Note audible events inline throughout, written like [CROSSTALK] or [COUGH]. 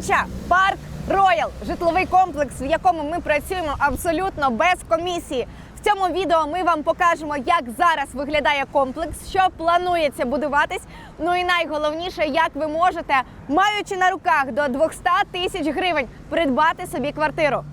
Буча, парк Роял, житловий комплекс, в якому ми працюємо абсолютно без комісії. В цьому відео ми вам покажемо, як зараз виглядає комплекс, що планується будуватись. Ну і найголовніше, як ви можете, маючи на руках до 200 тисяч гривень, придбати собі квартиру.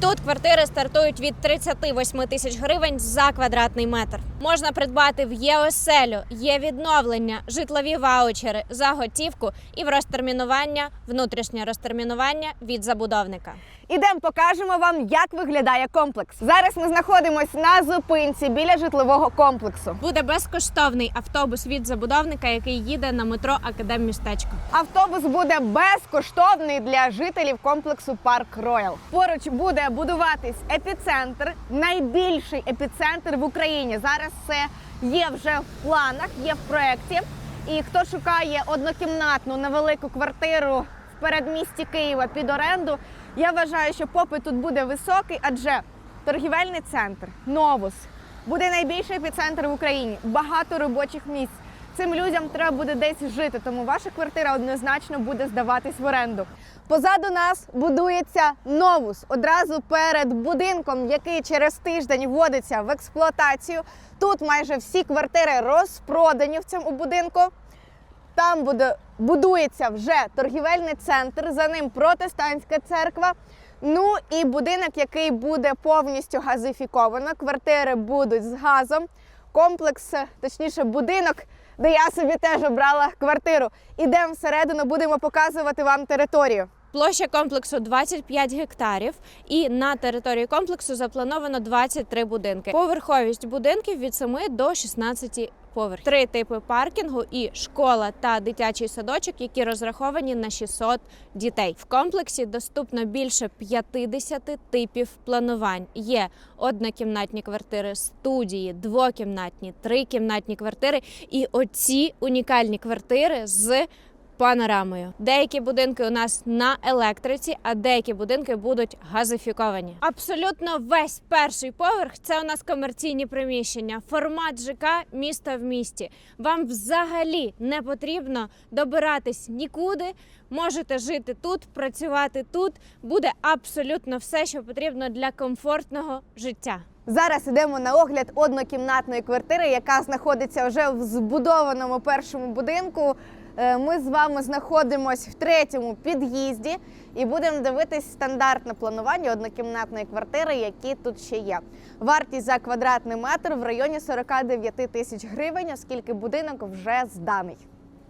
Тут квартири стартують від 38 тисяч гривень за квадратний метр. Можна придбати в ЄОСЕЛю, є відновлення, житлові ваучери за готівку і в розтермінування, внутрішнє розтермінування від забудовника. Ідемо покажемо вам, як виглядає комплекс. Зараз ми знаходимося на зупинці біля житлового комплексу. Буде безкоштовний автобус від забудовника, який їде на метро Академмістечко. Автобус буде безкоштовний для жителів комплексу Парк Роял. Поруч буде будуватись епіцентр, найбільший епіцентр в Україні. Зараз це є вже в планах, є в проєкті. І хто шукає однокімнатну невелику квартиру в передмісті Києва під оренду, я вважаю, що попит тут буде високий, адже торгівельний центр, новус буде найбільший епіцентр в Україні, багато робочих місць. Цим людям треба буде десь жити, тому ваша квартира однозначно буде здаватись в оренду. Позаду нас будується новус одразу перед будинком, який через тиждень вводиться в експлуатацію. Тут майже всі квартири розпродані в цьому будинку. Там буде будується вже торгівельний центр, за ним протестантська церква. Ну і будинок, який буде повністю газифіковано. Квартири будуть з газом. Комплекс, точніше, будинок, де я собі теж обрала квартиру. Ідемо всередину, будемо показувати вам територію. Площа комплексу 25 гектарів, і на території комплексу заплановано 23 будинки. Поверховість будинків від 7 до 16 поверхів. Три типи паркінгу і школа та дитячий садочок, які розраховані на 600 дітей. В комплексі доступно більше 50 типів планувань. Є однокімнатні квартири, студії, двокімнатні, трикімнатні квартири і оці унікальні квартири з панорамою. Деякі будинки у нас на електриці, а деякі будинки будуть газифіковані. Абсолютно весь перший поверх це у нас комерційні приміщення, формат ЖК місто в місті. Вам взагалі не потрібно добиратись нікуди. Можете жити тут, працювати тут. Буде абсолютно все, що потрібно для комфортного життя. Зараз йдемо на огляд однокімнатної квартири, яка знаходиться вже в збудованому першому будинку. Е, Ми з вами знаходимося в третьому під'їзді і будемо дивитись стандартне планування однокімнатної квартири, які тут ще є. Вартість за квадратний метр в районі 49 тисяч гривень, оскільки будинок вже зданий.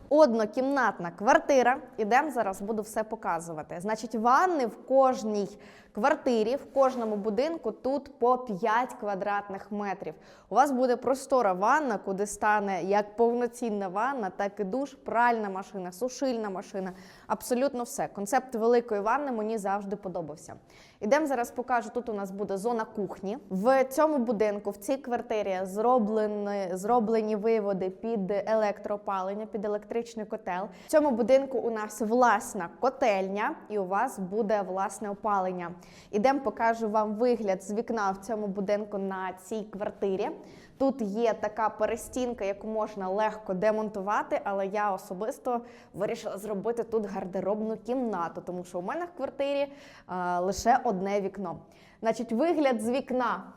Однокімнатна квартира. Ідемо зараз, буду все показувати. Значить, ванни в кожній квартирі, в кожному будинку тут по 5 квадратних метрів. У вас буде простора ванна, куди стане як повноцінна ванна, так і душ, пральна машина, сушильна машина. Абсолютно все. Концепт великої ванни мені завжди подобався. Ідемо зараз покажу. Тут у нас буде зона кухні. В цьому будинку, в цій квартирі, зроблені, зроблені виводи під електроопалення, під електричний котел. В цьому будинку у нас власна котельня, і у вас буде власне опалення. Ідемо, покажу вам вигляд з вікна в цьому будинку на цій квартирі. Тут є така перестінка, яку можна легко демонтувати, але я особисто вирішила зробити тут гардеробну кімнату, тому що у мене в квартирі а, лише одне вікно. Значить, вигляд з вікна.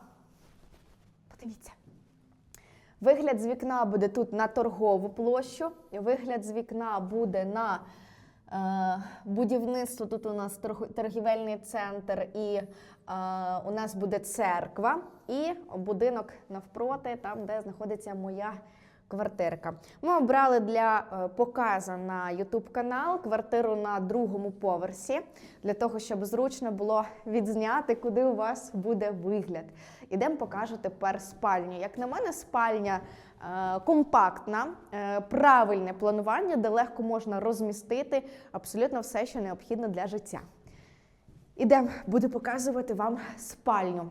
Подивіться. Вигляд з вікна буде тут на торгову площу, вигляд з вікна буде на будівництво. Тут у нас торг- торгівельний центр, і е, у нас буде церква, і будинок навпроти, там, де знаходиться моя квартирка. Ми обрали для е, показу на YouTube канал квартиру на другому поверсі, для того, щоб зручно було відзняти, куди у вас буде вигляд. Ідемо покажу тепер спальню. Як на мене, спальня е, компактна, е, правильне планування, де легко можна розмістити абсолютно все, що необхідно для життя. Ідемо, буду показувати вам спальню.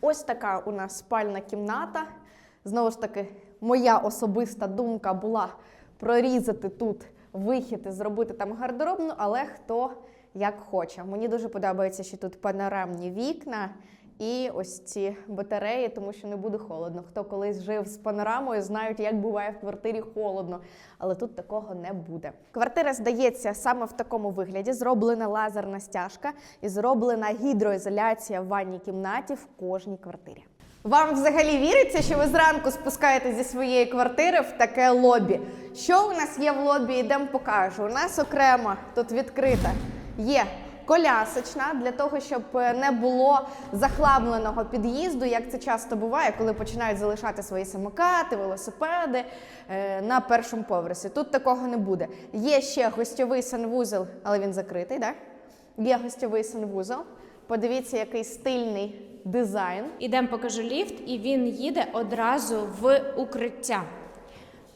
Ось така у нас спальна кімната. Знову ж таки, моя особиста думка була прорізати тут вихід і зробити там гардеробну, але хто як хоче. Мені дуже подобається, що тут панорамні вікна І ось ці батареї, тому що не буде холодно. Хто колись жив з панорамою, знають, як буває в квартирі холодно, але тут такого не буде. Квартира здається саме в такому вигляді: зроблена лазерна стяжка і зроблена гідроізоляція в ванній кімнаті в кожній квартирі. Вам взагалі віриться, що ви зранку спускаєтесь зі своєї квартири в таке лобі? Що у нас є в лобі? Йдемо покажу. У нас окремо тут відкрита є колясочна для того, щоб е, не було захламленого під'їзду, як це часто буває, коли починають залишати свої самокати, велосипеди е, на першому поверсі. Тут такого не буде. Є ще гостьовий санвузол, але він закритий, так? Є гостьовий санвузол. Подивіться, який стильний дизайн. Ідемо покажу ліфт, і він їде одразу в укриття.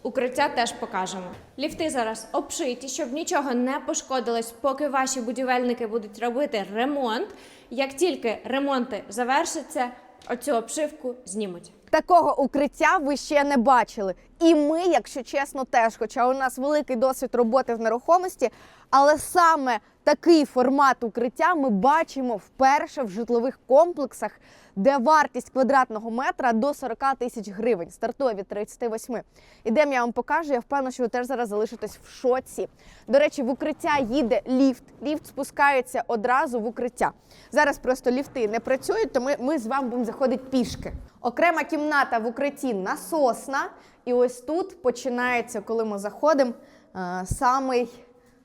Укриття теж покажемо. Ліфти зараз обшиті, щоб нічого не пошкодилось, поки ваші будівельники будуть робити ремонт. Як тільки ремонти завершаться, оцю обшивку знімуть. Такого укриття ви ще не бачили. І ми, якщо чесно, теж, хоча у нас великий досвід роботи в нерухомості, але саме такий формат укриття ми бачимо вперше в житлових комплексах, де вартість квадратного метра до 40 тисяч гривень, стартує від 38. Ідемо, я вам покажу. Я впевнена, що ви теж зараз залишитесь в шоці. До речі, в укриття їде ліфт. Ліфт спускається одразу в укриття. Зараз просто ліфти не працюють, то ми, ми з вами будемо заходити пішки. Окрема кімната в укритті насосна. І ось тут починається, коли ми заходимо, е, самий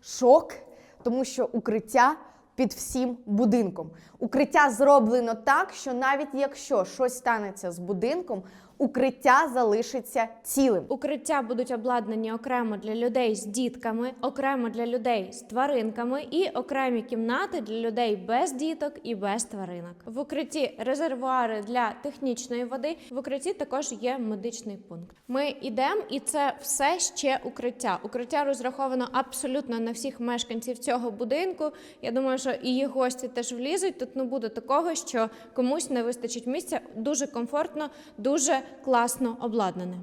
шок, тому що укриття під всім будинком. Укриття зроблено так, що навіть якщо щось станеться з будинком, укриття залишиться цілим. Укриття будуть обладнані окремо для людей з дітками, окремо для людей з тваринками і окремі кімнати для людей без діток і без тваринок. В укритті резервуари для технічної води. В укритті також є медичний пункт. Ми йдемо, і це все ще укриття. Укриття розраховано абсолютно на всіх мешканців цього будинку. Я думаю, що і їх гості теж влізуть. Тут не буде такого, що комусь не вистачить місця. Дуже комфортно, дуже класно обладнане.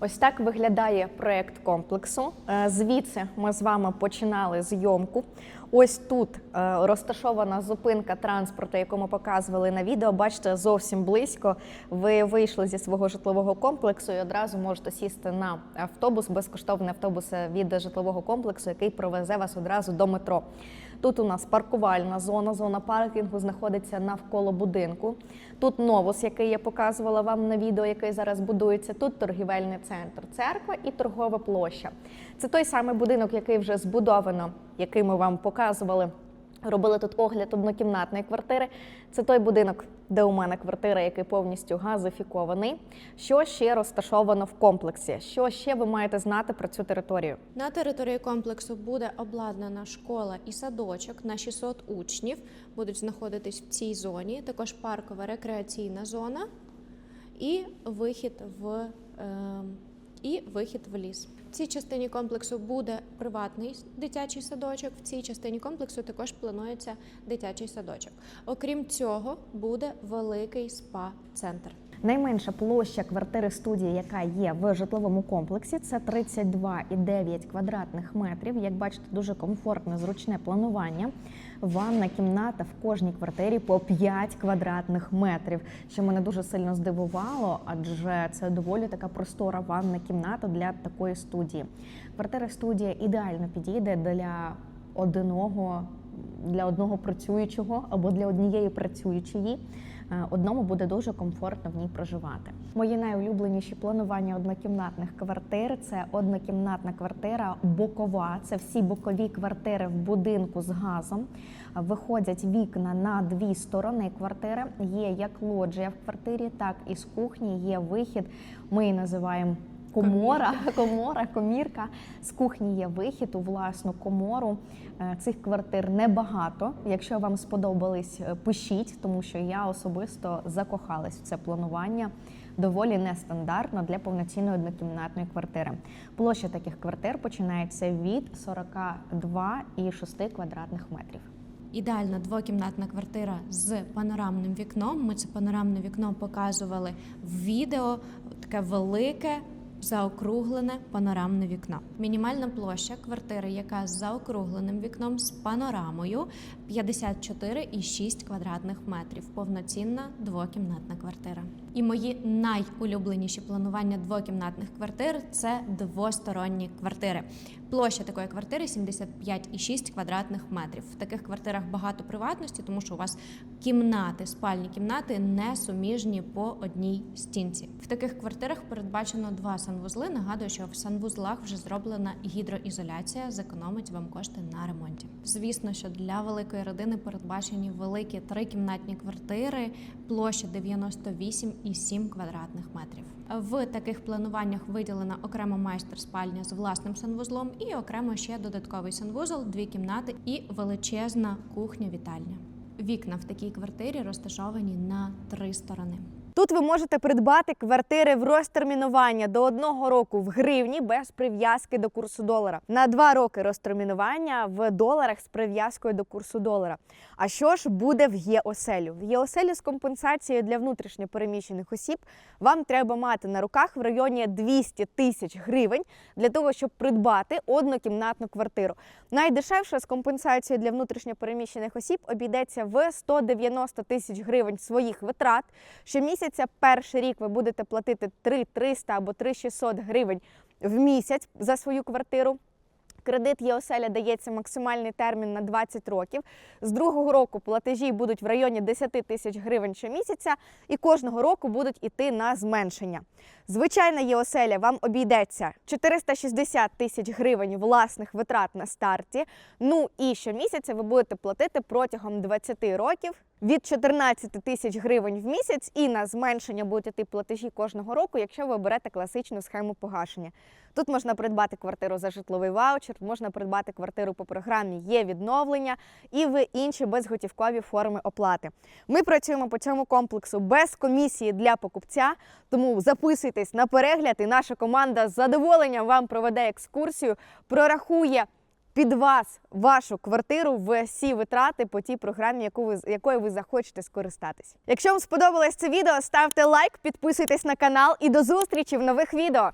Ось так виглядає проект комплексу. Е, Звідси ми з вами починали зйомку. Ось тут е, розташована зупинка транспорту, яку ми показували на відео. Бачите, зовсім близько. Ви вийшли зі свого житлового комплексу і одразу можете сісти на автобус, безкоштовний автобус від житлового комплексу, який провезе вас одразу до метро. Тут у нас паркувальна зона, зона паркінгу знаходиться навколо будинку. Тут новус, який я показувала вам на відео, який зараз будується. Тут торгівельний центр, церква і торгова площа. Це той самий будинок, який вже збудовано, який ми вам показували. Робили тут огляд однокімнатної квартири. Це той будинок, де у мене квартира, який повністю газифікований. Що ще розташовано в комплексі? Що ще ви маєте знати про цю територію? На території комплексу буде обладнана школа і садочок на 600 учнів. Будуть знаходитись в цій зоні. Також паркова рекреаційна зона і вихід в е, і вихід в ліс. В цій частині комплексу буде приватний дитячий садочок. В цій частині комплексу також планується дитячий садочок. Окрім цього, буде великий спа-центр. Найменша площа квартири студії, яка є в житловому комплексі, це 32,9 квадратних метрів. Як бачите, дуже комфортне, зручне планування. Ванна кімната в кожній квартирі по 5 квадратних метрів, що мене дуже сильно здивувало, адже це доволі така простора ванна кімната для такої студії. Квартира студія ідеально підійде для одного для одного працюючого або для однієї працюючої. Е, Одному буде дуже комфортно в ній проживати. Мої найулюбленіші планування однокімнатних квартир це однокімнатна квартира бокова. Це всі бокові квартири в будинку з газом. Виходять вікна на дві сторони квартири. Є як лоджія в квартирі, так і з кухні. Є вихід. Ми її називаємо комора, [LAUGHS] комора, комірка. З кухні є вихід у власну комору. Е, Цих квартир небагато. Якщо вам сподобались, е, пишіть, тому що я особисто закохалась в це планування. Доволі нестандартно для повноцінної однокімнатної квартири. Площа таких квартир починається від 42,6 квадратних метрів. Ідеальна двокімнатна квартира з панорамним вікном. Ми це панорамне вікно показували в відео. Таке велике, заокруглене панорамне вікно. Мінімальна площа квартири, яка з заокругленим вікном з панорамою 54,6 квадратних метрів. Повноцінна двокімнатна квартира. І мої найулюбленіші планування двокімнатних квартир це двосторонні квартири. Площа такої квартири 75,6 квадратних метрів. В таких квартирах багато приватності, тому що у вас кімнати, спальні кімнати не суміжні по одній стінці. В таких квартирах передбачено два санвузли. Нагадую, що в санвузлах вже зроблена гідроізоляція, зекономить вам кошти на ремонті. Звісно, що для великої родини передбачені великі трикімнатні квартири, площа 98,7 квадратних метрів. В таких плануваннях виділена окремо майстер спальня з власним санвузлом і окремо ще додатковий санвузол, дві кімнати і величезна кухня-вітальня. Вікна в такій квартирі розташовані на три сторони. Тут ви можете придбати квартири в розтермінування до одного року в гривні без прив'язки до курсу долара. На два роки розтермінування в доларах з прив'язкою до курсу долара. А що ж буде в ЄОСЕЛю? В ЄОСЕЛі з компенсацією для внутрішньо переміщених осіб вам треба мати на руках в районі 200 тисяч гривень для того, щоб придбати однокімнатну квартиру. Найдешевше з компенсацією для внутрішньо переміщених осіб обійдеться в 190 тисяч гривень своїх витрат. Щомісяця перший рік ви будете платити 3 300 або 3 600 гривень в місяць за свою квартиру. Кредит ЄОСЕЛЯ дається максимальний термін на 20 років. З другого року платежі будуть в районі 10 тисяч гривень щомісяця, і кожного року будуть іти на зменшення. Звичайна ЄОСЕЛЯ вам обійдеться 460 тисяч гривень власних витрат на старті. Ну і щомісяця ви будете платити протягом 20 років від 14 тисяч гривень в місяць, і на зменшення будуть іти платежі кожного року, якщо ви берете класичну схему погашення. Тут можна придбати квартиру за житловий ваучер, можна придбати квартиру по програмі є відновлення і в інші безготівкові форми оплати. Ми працюємо по цьому комплексу без комісії для покупця, тому записуйтесь на перегляд, і наша команда з задоволенням вам проведе екскурсію, прорахує. Під вас вашу квартиру в всі витрати по тій програмі, яку ви якою ви захочете скористатись. Якщо вам сподобалось це відео, ставте лайк, підписуйтесь на канал і до зустрічі в нових відео.